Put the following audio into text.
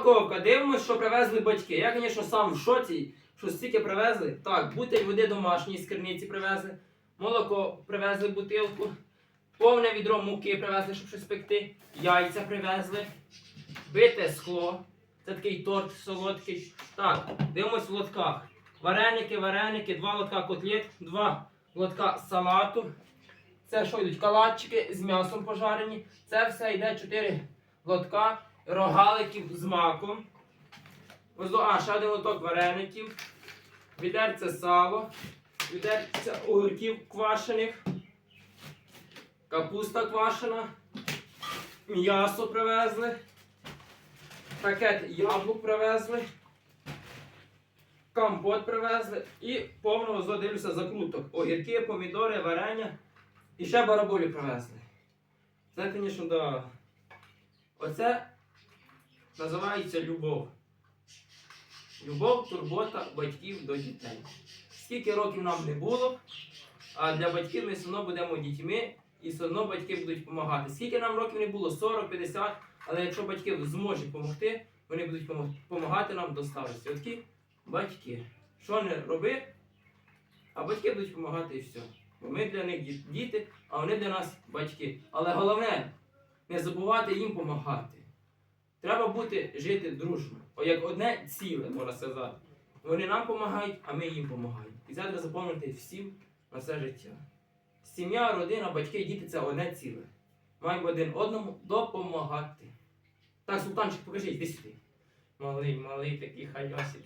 Упаковка. Дивимось, що привезли батьки. Я, звісно, сам в шоці, що стільки привезли. Так, бутиль води домашньої з керниці привезли. Молоко привезли бутилку. Повне відро муки привезли, щоб щось пекти. Яйця привезли. Бите скло. Це такий торт солодкий. Так, дивимось в лотках. Вареники, вареники, два лотка котлет, два лотка салату. Це що йдуть? Калатчики з м'ясом пожарені. Це все йде 4 лотка рогаликів з маком. А, ще один лоток вареників. Відерце сало. Відерце огірків квашених. Капуста квашена. М'ясо привезли. Пакет яблук привезли. Компот привезли. І повного задивлюся закруток. Огірки, помідори, варення. І ще бараболі привезли. Це, звісно, да. Оце називається любов. Любов, турбота батьків до дітей. Скільки років нам не було, а для батьків ми все одно будемо дітьми і все одно батьки будуть допомагати. Скільки нам років не було, 40, 50, але якщо батьки зможуть допомогти, вони будуть допомагати нам до старості. От Такі батьки. Що не роби, а батьки будуть допомагати і все. Бо ми для них діти, а вони для нас батьки. Але головне не забувати їм допомагати. Треба бути жити дружно. О, як одне ціле, можна сказати. Вони нам допомагають, а ми їм допомагаємо. І це треба запам'ятати всім на все життя. Сім'я, родина, батьки, діти це одне ціле. Маємо один одному допомагати. Так, султанчик, покажіть, десь сюди. Малий, малий такий хайосик.